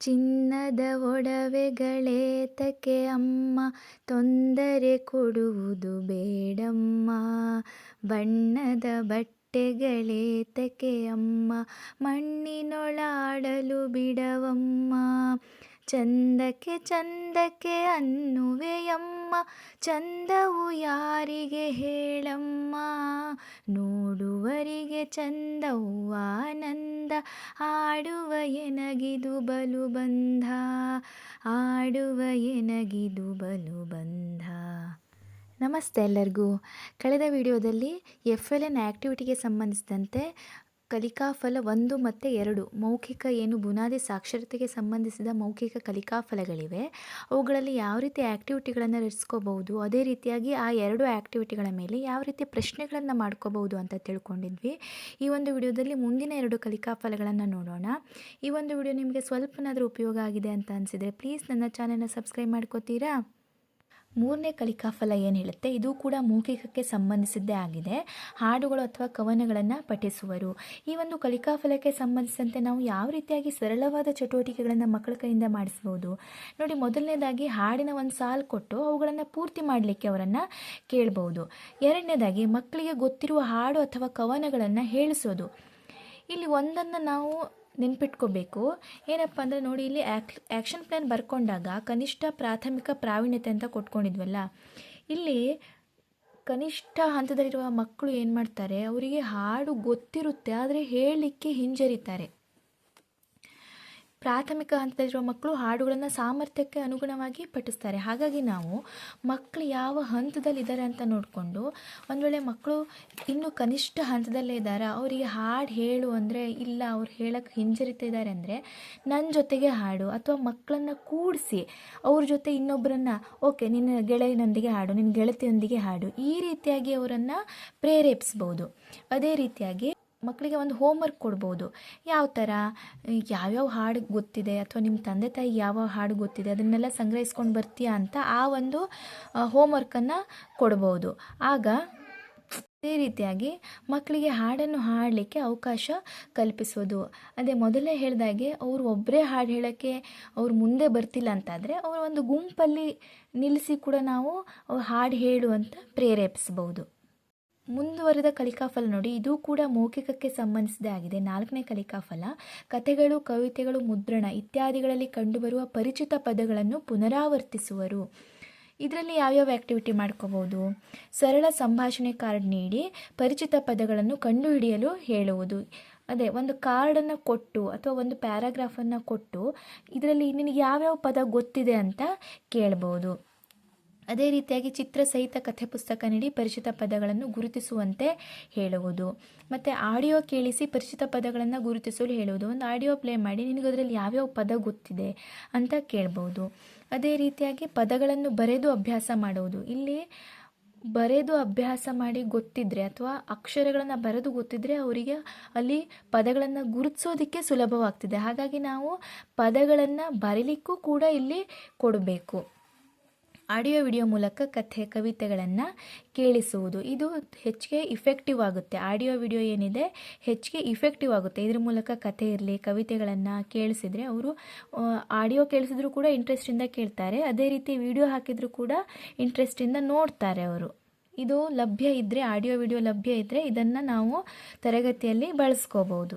ಚಿನ್ನದ ಒಡವೆಗಳೇತಕೆ ಅಮ್ಮ, ತೊಂದರೆ ಕೊಡುವುದು ಬೇಡಮ್ಮ. ಬಣ್ಣದ ಬಟ್ಟೆಗಳೇತಕೆ ಅಮ್ಮ, ಮಣ್ಣಿನೊಳಾಡಲು ಬಿಡವಮ್ಮ. ಚಂದಕ್ಕೆ ಚಂದಕ್ಕೆ ಅನ್ನುವೆಯಮ್ಮ, ಚಂದವು ಯಾರಿಗೆ ಹೇಳಮ್ಮ. ನೋಡುವರಿಗೆ ಚಂದವು ಆನಂದ ಆಡುವ ಎನಗಿದು ಬಲು ಬಂಧ, ಆಡುವ ಎನಗಿದು ಬಲು ಬಂಧ. ನಮಸ್ತೆ ಎಲ್ಲರಿಗೂ. ಕಳೆದ ವಿಡಿಯೋದಲ್ಲಿ ಎಫ್ ಎಲ್ ಎನ್ ಆ್ಯಕ್ಟಿವಿಟಿಗೆ ಸಂಬಂಧಿಸಿದಂತೆ ಕಲಿಕಾಫಲ ಒಂದು ಮತ್ತು ಎರಡು. ಮೌಖಿಕ ಏನು ಬುನಾದಿ ಸಾಕ್ಷರತೆಗೆ ಸಂಬಂಧಿಸಿದ ಮೌಖಿಕ ಕಲಿಕಾಫಲಗಳಿವೆ. ಅವುಗಳಲ್ಲಿ ಯಾವ ರೀತಿ ಆ್ಯಕ್ಟಿವಿಟಿಗಳನ್ನು ರಚಿಸ್ಕೋಬಹುದು, ಅದೇ ರೀತಿಯಾಗಿ ಆ ಎರಡು ಆ್ಯಕ್ಟಿವಿಟಿಗಳ ಮೇಲೆ ಯಾವ ರೀತಿ ಪ್ರಶ್ನೆಗಳನ್ನು ಮಾಡ್ಕೋಬಹುದು ಅಂತ ತಿಳ್ಕೊಂಡಿದ್ವಿ. ಈ ಒಂದು ವಿಡಿಯೋದಲ್ಲಿ ಮುಂದಿನ ಎರಡು ಕಲಿಕಾಫಲಗಳನ್ನು ನೋಡೋಣ. ಈ ಒಂದು ವಿಡಿಯೋ ನಿಮಗೆ ಸ್ವಲ್ಪನಾದರೂ ಉಪಯೋಗ ಆಗಿದೆ ಅಂತ ಅನಿಸಿದರೆ ಪ್ಲೀಸ್ ನನ್ನ ಚಾನಲ್ನ ಸಬ್ಸ್ಕ್ರೈಬ್ ಮಾಡ್ಕೋತೀರಾ? ಮೂರನೇ ಕಲಿಕಾಫಲ ಏನು ಹೇಳುತ್ತೆ ಇದು ಕೂಡ ಮೌಖಿಕಕ್ಕೆ ಸಂಬಂಧಿಸಿದ್ದೇ ಆಗಿದೆ. ಹಾಡುಗಳು ಅಥವಾ ಕವನಗಳನ್ನು ಪಠಿಸುವರು. ಈ ಒಂದು ಕಲಿಕಾಫಲಕ್ಕೆ ಸಂಬಂಧಿಸಿದಂತೆ ನಾವು ಯಾವ ರೀತಿಯಾಗಿ ಸರಳವಾದ ಚಟುವಟಿಕೆಗಳನ್ನು ಮಕ್ಕಳ ಕೈಯಿಂದ ಮಾಡಿಸ್ಬೋದು? ನೋಡಿ, ಮೊದಲನೇದಾಗಿ ಹಾಡಿನ ಒಂದು ಸಾಲು ಕೊಟ್ಟು ಅವುಗಳನ್ನು ಪೂರ್ತಿ ಮಾಡಲಿಕ್ಕೆ ಅವರನ್ನು ಕೇಳಬಹುದು ಎರಡನೇದಾಗಿ ಮಕ್ಕಳಿಗೆ ಗೊತ್ತಿರುವ ಹಾಡು ಅಥವಾ ಕವನಗಳನ್ನು ಹೇಳಿಸೋದು. ಇಲ್ಲಿ ಒಂದನ್ನು ನಾವು ನೆನ್ಪಿಟ್ಕೋಬೇಕು. ಏನಪ್ಪ ಅಂದರೆ ನೋಡಿ, ಇಲ್ಲಿ ಆ್ಯಕ್ ಆ್ಯಕ್ಷನ್ ಪ್ಲ್ಯಾನ್ ಬರ್ಕೊಂಡಾಗ ಕನಿಷ್ಠ ಪ್ರಾಥಮಿಕ ಪ್ರಾವೀಣ್ಯತೆ ಅಂತ ಕೊಟ್ಕೊಂಡಿದ್ವಲ್ಲ. ಇಲ್ಲಿ ಕನಿಷ್ಠ ಹಂತದಲ್ಲಿರುವ ಮಕ್ಕಳು ಏನು ಮಾಡ್ತಾರೆ, ಅವರಿಗೆ ಹಾಡು ಗೊತ್ತಿರುತ್ತೆ, ಆದರೆ ಹೇಳಲಿಕ್ಕೆ ಹಿಂಜರಿತಾರೆ. ಪ್ರಾಥಮಿಕ ಹಂತದಲ್ಲಿರುವ ಮಕ್ಕಳು ಹಾಡುಗಳನ್ನು ಸಾಮರ್ಥ್ಯಕ್ಕೆ ಅನುಗುಣವಾಗಿ ಪಠಿಸ್ತಾರೆ. ಹಾಗಾಗಿ ನಾವು ಮಕ್ಕಳು ಯಾವ ಹಂತದಲ್ಲಿದ್ದಾರೆ ಅಂತ ನೋಡಿಕೊಂಡು ಒಂದು ವೇಳೆ ಮಕ್ಕಳು ಇನ್ನೂ ಕನಿಷ್ಠ ಹಂತದಲ್ಲೇ ಇದ್ದಾರೆ, ಅವರಿಗೆ ಹಾಡು ಹೇಳು ಅಂದರೆ ಇಲ್ಲ, ಅವ್ರು ಹೇಳಕ್ಕೆ ಹಿಂಜರಿತಿದ್ದಾರೆ ಅಂದರೆ ನನ್ನ ಜೊತೆಗೆ ಹಾಡು ಅಥವಾ ಮಕ್ಕಳನ್ನು ಕೂಡಿಸಿ ಅವ್ರ ಜೊತೆ ಇನ್ನೊಬ್ಬರನ್ನು ಓಕೆ, ನಿನ್ನ ಗೆಳೆಯನೊಂದಿಗೆ ಹಾಡು, ನಿನ್ನ ಗೆಳತಿಯೊಂದಿಗೆ ಹಾಡು ಈ ರೀತಿಯಾಗಿ ಅವರನ್ನು ಪ್ರೇರೇಪಿಸ್ಬೋದು. ಅದೇ ರೀತಿಯಾಗಿ ಮಕ್ಕಳಿಗೆ ಒಂದು ಹೋಮ್ ವರ್ಕ್ ಕೊಡ್ಬೋದು. ಯಾವ ಥರ ಯಾವ್ಯಾವ ಹಾಡು ಗೊತ್ತಿದೆ? ಅಥವಾ ನಿಮ್ಮ ತಂದೆ ತಾಯಿ ಯಾವ ಹಾಡು ಗೊತ್ತಿದೆ? ಅದನ್ನೆಲ್ಲ ಸಂಗ್ರಹಿಸ್ಕೊಂಡು ಬರ್ತೀಯಾ ಅಂತ ಆ ಒಂದು ಹೋಮ್ ವರ್ಕನ್ನು ಕೊಡ್ಬೋದು. ಆಗ ಅದೇ ರೀತಿಯಾಗಿ ಮಕ್ಕಳಿಗೆ ಹಾಡನ್ನು ಹಾಡಲಿಕ್ಕೆ ಅವಕಾಶ ಕಲ್ಪಿಸೋದು. ಅದೇ ಮೊದಲೇ ಹೇಳಿದಾಗೆ ಅವರು ಒಬ್ಬರೇ ಹಾಡು ಹೇಳೋಕ್ಕೆ ಅವ್ರು ಮುಂದೆ ಬರ್ತಿಲ್ಲ ಅಂತಾದರೆ ಅವರ ಒಂದು ಗುಂಪಲ್ಲಿ ನಿಲ್ಲಿಸಿ ಕೂಡ ನಾವು ಹಾಡು ಹೇಳು ಅಂತ ಪ್ರೇರೇಪಿಸ್ಬೋದು. ಮುಂದುವರೆದ ಕಲಿಕಾಫಲ ನೋಡಿ, ಇದು ಕೂಡ ಮೌಖಿಕಕ್ಕೆ ಸಂಬಂಧಿಸಿದೆ ಆಗಿದೆ. ನಾಲ್ಕನೇ ಕಲಿಕಾಫಲ, ಕಥೆಗಳು, ಕವಿತೆಗಳು, ಮುದ್ರಣ ಇತ್ಯಾದಿಗಳಲ್ಲಿ ಕಂಡುಬರುವ ಪರಿಚಿತ ಪದಗಳನ್ನು ಪುನರಾವರ್ತಿಸುವರು. ಇದರಲ್ಲಿ ಯಾವ್ಯಾವ ಆ್ಯಕ್ಟಿವಿಟಿ ಮಾಡ್ಕೋಬೋದು ಸರಳ ಸಂಭಾಷಣೆ ಕಾರ್ಡ್ ನೀಡಿ ಪರಿಚಿತ ಪದಗಳನ್ನು ಕಂಡುಹಿಡಿಯಲು ಹೇಳುವುದು. ಅದೇ, ಒಂದು ಕಾರ್ಡನ್ನು ಕೊಟ್ಟು ಅಥವಾ ಒಂದು ಪ್ಯಾರಾಗ್ರಾಫನ್ನು ಕೊಟ್ಟು, ಇದರಲ್ಲಿ ನಿನಗೆ ಯಾವ್ಯಾವ ಪದ ಗೊತ್ತಿದೆ ಅಂತ ಕೇಳ್ಬೋದು. ಅದೇ ರೀತಿಯಾಗಿ ಚಿತ್ರ ಸಹಿತ ಕಥೆ ಪುಸ್ತಕ ನೀಡಿ ಪರಿಚಿತ ಪದಗಳನ್ನು ಗುರುತಿಸುವಂತೆ ಹೇಳುವುದು. ಮತ್ತು ಆಡಿಯೋ ಕೇಳಿಸಿ ಪರಿಚಿತ ಪದಗಳನ್ನು ಗುರುತಿಸಲು ಹೇಳುವುದು. ಒಂದು ಆಡಿಯೋ ಪ್ಲೇ ಮಾಡಿ, ನಿನಗೆ ಅದರಲ್ಲಿ ಯಾವ್ಯಾವ ಪದ ಗೊತ್ತಿದೆ ಅಂತ ಕೇಳ್ಬೋದು. ಅದೇ ರೀತಿಯಾಗಿ ಪದಗಳನ್ನು ಬರೆದು ಅಭ್ಯಾಸ ಮಾಡುವುದು. ಇಲ್ಲಿ ಬರೆದು ಅಭ್ಯಾಸ ಮಾಡಿ ಗೊತ್ತಿದ್ರೆ ಅಥವಾ ಅಕ್ಷರಗಳನ್ನು ಬರೆದು ಗೊತ್ತಿದ್ರೆ ಅವರಿಗೆ ಅಲ್ಲಿ ಪದಗಳನ್ನು ಗುರುತಿಸೋದಕ್ಕೆ ಸುಲಭವಾಗ್ತಿದೆ. ಹಾಗಾಗಿ ನಾವು ಪದಗಳನ್ನು ಬರೀಲಿಕ್ಕೂ ಕೂಡ ಇಲ್ಲಿ ಕೊಡಬೇಕು. ಆಡಿಯೋ ವಿಡಿಯೋ ಮೂಲಕ ಕಥೆ, ಕವಿತೆಗಳನ್ನು ಕೇಳಿಸುವುದು. ಇದು ಹೆಚ್ಚಿಗೆ ಇಫೆಕ್ಟಿವ್ ಆಗುತ್ತೆ. ಆಡಿಯೋ ವಿಡಿಯೋ ಏನಿದೆ, ಹೆಚ್ಚಿಗೆ ಇಫೆಕ್ಟಿವ್ ಆಗುತ್ತೆ. ಇದ್ರ ಮೂಲಕ ಕಥೆ ಇರಲಿ, ಕವಿತೆಗಳನ್ನು ಕೇಳಿಸಿದರೆ ಅವರು ಆಡಿಯೋ ಕೇಳಿಸಿದ್ರು ಕೂಡ ಇಂಟ್ರೆಸ್ಟಿಂದ ಕೇಳ್ತಾರೆ. ಅದೇ ರೀತಿ ವಿಡಿಯೋ ಹಾಕಿದರೂ ಕೂಡ ಇಂಟ್ರೆಸ್ಟಿಂದ ನೋಡ್ತಾರೆ ಅವರು. ಇದು ಲಭ್ಯ ಇದ್ದರೆ ಆಡಿಯೋ ವಿಡಿಯೋ ಲಭ್ಯ ಇದ್ದರೆ ಇದನ್ನು ನಾವು ತರಗತಿಯಲ್ಲಿ ಬಳಸ್ಕೋಬೋದು.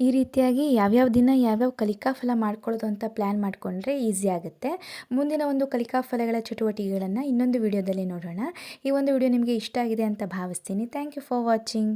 ಈ ರೀತಿಯಾಗಿ ಯಾವ್ಯಾವ ದಿನ ಯಾವ್ಯಾವ ಕಲಿಕಾಫಲ ಮಾಡ್ಕೊಳ್ಳೋದು ಅಂತ ಪ್ಲ್ಯಾನ್ ಮಾಡಿಕೊಂಡ್ರೆ ಈಸಿ ಆಗುತ್ತೆ. ಮುಂದಿನ ಒಂದು ಕಲಿಕಾಫಲಗಳ ಚಟುವಟಿಕೆಗಳನ್ನು ಇನ್ನೊಂದು ವಿಡಿಯೋದಲ್ಲಿ ನೋಡೋಣ. ಈ ಒಂದು ವಿಡಿಯೋ ನಿಮಗೆ ಇಷ್ಟ ಆಗಿದೆ ಅಂತ ಭಾವಿಸ್ತೀನಿ. Thank you for watching